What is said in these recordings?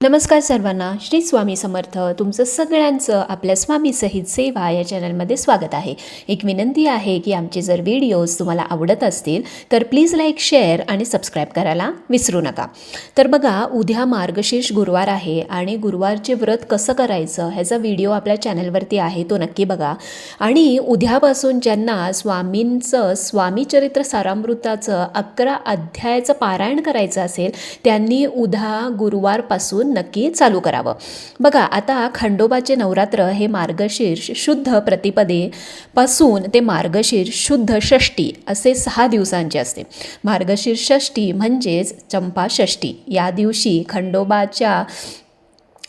नमस्कार सर्वांना श्री स्वामी समर्थ. तुमचं सगळ्यांचं आपल्या स्वामी सहित सेवा या चॅनलमध्ये स्वागत आहे. एक विनंती आहे की आमचे जर व्हिडिओज तुम्हाला आवडत असतील तर प्लीज लाईक शेअर आणि सबस्क्राईब करायला विसरू नका. तर बघा उद्या मार्गशीर्ष गुरुवार आहे आणि गुरुवारचे व्रत कसं करायचं ह्याचा व्हिडिओ आपल्या चॅनलवरती आहे तो नक्की बघा. आणि उद्यापासून ज्यांना स्वामींचं स्वामी चरित्र सारामृताचं अकरा अध्यायाचं पारायण करायचं असेल त्यांनी उद्या गुरुवारपासून नक्की चालू करावं. बघा आता खंडोबाचे नवरात्र हे मार्गशीर्ष शुद्ध प्रतिपदेपासून ते मार्गशीर्ष शुद्ध षष्टी असे सहा दिवसांचे असते. मार्गशीर्ष षष्टी म्हणजेच चंपा षष्टी. या दिवशी खंडोबाच्या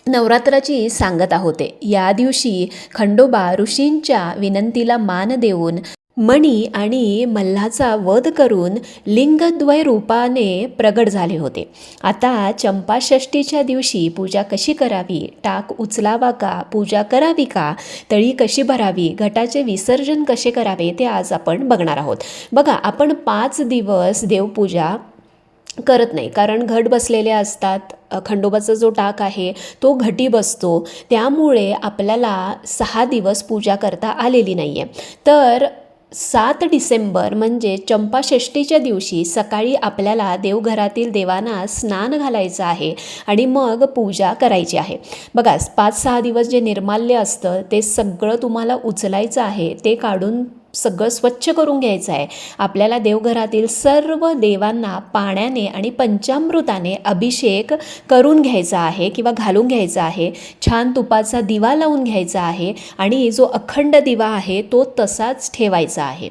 नवरात्राची सांगता होते या दिवशी खंडोबा ऋषींच्या विनंतीला मान देऊन मणी आणि मल्हाचा वध करून लिंगद्वय रूपाने प्रगट झाले होते. आता चंपाषष्टीच्या दिवशी पूजा कशी करावी? टाक उचलावा का? पूजा करावी का? तळी कशी भरावी? घटाचे विसर्जन कसे करावे? ते आज आपण बघणार आहोत. बघा आपण पाच दिवस देवपूजा करत नाही. कारण घट बसलेले असतात. खंडोबाचा जो टाक आहे तो घटी बसतो. त्यामुळे आपल्याला सहा दिवस पूजा करता आलेली नाही आहे तर सात डिसेंबर म्हणजे चंपाषष्टीच्या दिवशी सकाळी आपल्याला देवघरातील देवांना स्नान घालायचं आहे आणि मग पूजा करायची आहे. बघा पाच सहा दिवस जे निर्माल्य असतं ते सगळं तुम्हाला उचलायचं आहे ते काढून सगळं स्वच्छ करून घ्यायचं आहे. आपल्याला देवघरातील सर्व देवांना पाण्याने आणि पंचामृताने अभिषेक करून घ्यायचा आहे किंवा घालून घ्यायचा आहे. छान तुपाचा दिवा लावून घ्यायचा आहे आणि जो अखंड दिवा आहे तो तसाच ठेवायचा आहे.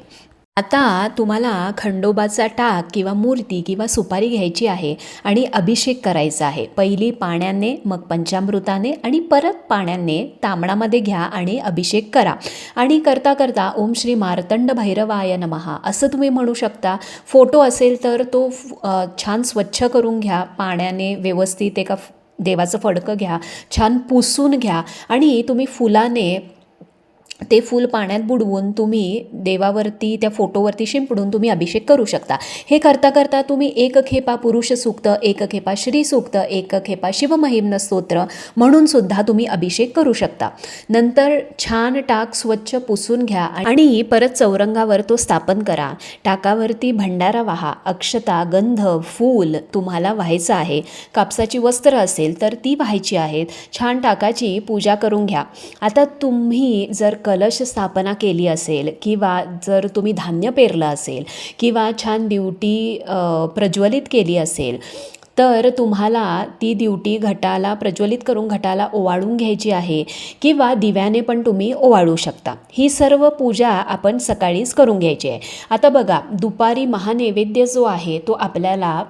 आता तुम्हाला खंडोबाचा टाक किंवा मूर्ती किंवा सुपारी घ्यायची आहे आणि अभिषेक करायचा आहे. पहिली पाण्याने मग पंचामृताने आणि परत पाण्याने तांबडामध्ये घ्या आणि अभिषेक करा. आणि करता करता ओम श्री मार्तंड भैरवाय नमहा असं तुम्ही म्हणू शकता. फोटो असेल तर तो छान स्वच्छ करून घ्या. पाण्याने व्यवस्थित एका देवाचं फडकं घ्या. छान पुसून घ्या. आणि तुम्ही फुलाने ते फूल पाण्यात बुडवून तुम्ही देवावरती त्या फोटोवरती शिंपडून तुम्ही अभिषेक करू शकता. हे करता करता तुम्ही एक खेपा पुरुष सूक्त एक खेपा श्री सूक्त एक खेपा शिवमहिम्न स्तोत्र म्हणून सुद्धा तुम्ही अभिषेक करू शकता. नंतर छान टाक स्वच्छ पुसून घ्या आणि परत चौरंगावर तो स्थापन करा. टाकावरती भंडारा वाहा. अक्षता गंध फूल तुम्हाला व्हायचं आहे. कापसाची वस्त्र असेल तर ती व्हायची आहेत. छान टाकाची पूजा करून घ्या. आता तुम्ही जर कलश स्थापना केली असेल किंवा जर तुम्ही धान्य पेरलं असेल किंवा छान ड्युटी प्रज्वलित केली असेल तर तुम्हाला ती ड्युटी घटाला प्रज्वलित करून घटाला ओवाळून घ्यायची आहे किंवा दिव्याने पण तुम्ही ओवाळू शकता. ही सर्व पूजा आपण सकाळीच करून घ्यायची आहे. आता बघा दुपारी महानैवेद्य जो आहे तो आपल्याला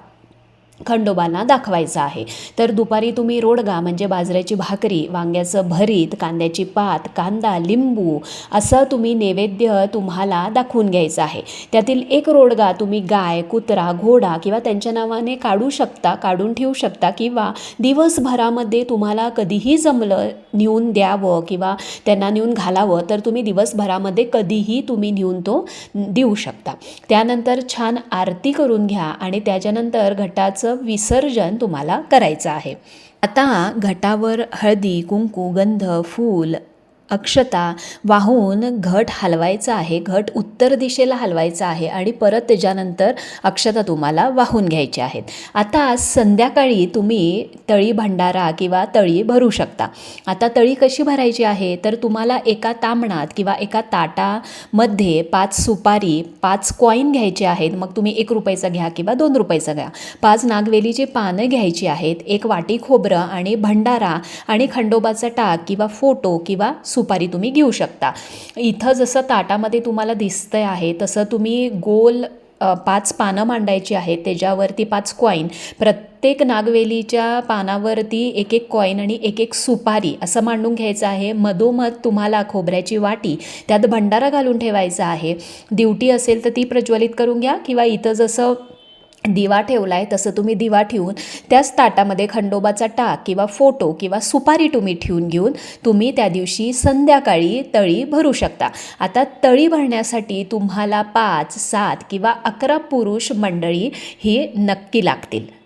खंडोबांना दाखवायचा आहे. तर दुपारी तुम्ही रोडगा म्हणजे बाजऱ्याची भाकरी वांग्याचं भरीत कांद्याची पात कांदा लिंबू असं तुम्ही नैवेद्य तुम्हाला दाखवून घ्यायचं आहे. त्यातील एक रोडगा तुम्ही गाय कुत्रा घोडा किंवा त्यांच्या नावाने काढू शकता काढून ठेवू शकता किंवा दिवसभरामध्ये तुम्हाला कधीही जमलं नेऊन द्यावं किंवा त्यांना नेऊन घालावं तर तुम्ही दिवसभरामध्ये कधीही तुम्ही नेऊन तो देऊ शकता. त्यानंतर छान आरती करून घ्या आणि त्याच्यानंतर घटाचं विसर्जन तुम्हाला करायचं आहे. आता घटावर हळदी कुंकू गंध फूल अक्षता वाहून घट हलवायचा आहे घट उत्तर दिशेला हलवायचा आहे आणि परत त्याच्यानंतर अक्षता तुम्हाला वाहून घ्यायच्या आहेत. आता संध्याकाळी तुम्ही तळी भंडारा किंवा तळी भरू शकता. आता तळी कशी भरायची आहे? तर तुम्हाला एका तांबणात किंवा एका ताटामध्ये पाच सुपारी पाच कॉईन घ्यायचे आहेत. मग तुम्ही एक रुपयाचा घ्या किंवा दोन रुपयाचा घ्या. पाच नागवेलीची पानं घ्यायची आहेत एक वाटी खोबरं आणि भंडारा आणि खंडोबाचा टाक किंवा फोटो किंवा सुपारी तुम्ही घेऊ शकता. इथं जसं ताटामध्ये तुम्हाला दिसतंय आहे तसं तुम्ही गोल पाच पानं मांडायची आहेत त्याच्यावरती पाच कॉईन प्रत्येक नागवेलीच्या पानावरती एक एक कॉईन आणि एक एक सुपारी असं मांडून घ्यायचं आहे. मधोमध तुम्हाला खोबऱ्याची वाटी त्यात भंडारा घालून ठेवायचा आहे. दिवटी असेल तर ती प्रज्वलित करून घ्या किंवा इथं जसं दिवा ठेवला आहे तसं तुम्ही दिवा ठेवून त्याच ताटामध्ये खंडोबाचा टाक किंवा फोटो किंवा सुपारी तुम्ही ठेवून घेऊन तुम्ही त्या दिवशी संध्याकाळी तळी भरू शकता. आता तळी भरण्यासाठी तुम्हाला पाच सात किंवा अकरा पुरुष मंडळी ही नक्की लागतील.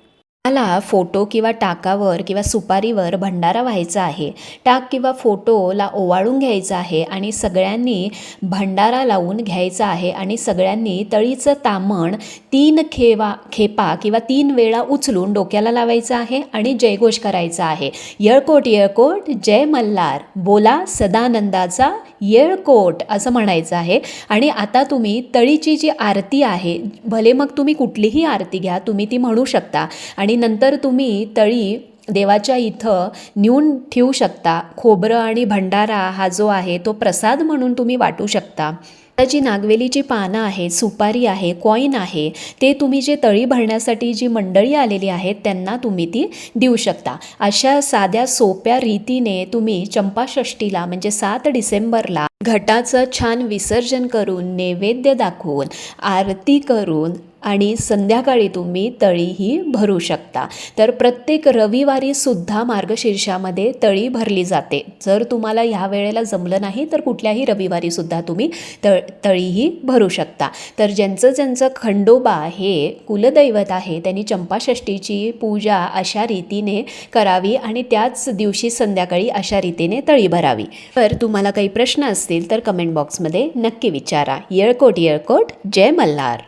मला फोटो किंवा टाकावर किंवा सुपारीवर भंडारा व्हायचा आहे. टाक किंवा फोटोला ओवाळून घ्यायचा आहे आणि सगळ्यांनी भंडारा लावून घ्यायचा आहे आणि सगळ्यांनी तळीचं तामण तीन खेवा खेपा किंवा तीन वेळा उचलून डोक्याला लावायचं आहे आणि जयघोष करायचा आहे. येळकोट येळकोट जय मल्हार. बोला सदानंदाचा येळकोट असं म्हणायचं आहे. आणि आता तुम्ही तळीची जी आरती आहे भले मग तुम्ही कुठलीही आरती घ्या तुम्ही ती म्हणू शकता. आणि नंतर तुम्ही तळी देवाच्या इथं नेऊन ठेवू शकता. खोबरं आणि भंडारा हा जो आहे तो प्रसाद म्हणून तुम्ही वाटू शकता. आता जी नागवेलीची पानं आहेत सुपारी आहे कॉईन आहे ते तुम्ही जे तळी भरण्यासाठी जी मंडळी आलेली आहेत त्यांना तुम्ही ती देऊ शकता. अशा साध्या सोप्या रीतीने तुम्ही चंपाषष्टीला म्हणजे सात डिसेंबरला घटाचं छान विसर्जन करून नैवेद्य दाखवून आरती करून आणि संध्याकाळी तुम्ही तळीही भरू शकता. तर प्रत्येक रविवारी सुद्धा मार्गशीर्षामध्ये तळी भरली जाते. जर तुम्हाला ह्या वेळेला जमलं नाही तर कुठल्याही रविवारी सुद्धा तुम्ही तळ तळीही भरू शकता. तर ज्यांचं ज्यांचं खंडोबा हे कुलदैवत आहे त्यांनी चंपाषष्टीची पूजा अशा रीतीने करावी आणि त्याच दिवशी संध्याकाळी अशा रीतीने तळी भरावी. तर तुम्हाला काही प्रश्न असतील तर कमेंट बॉक्समध्ये नक्की विचारा. येळकोट येळकोट जय मल्हार.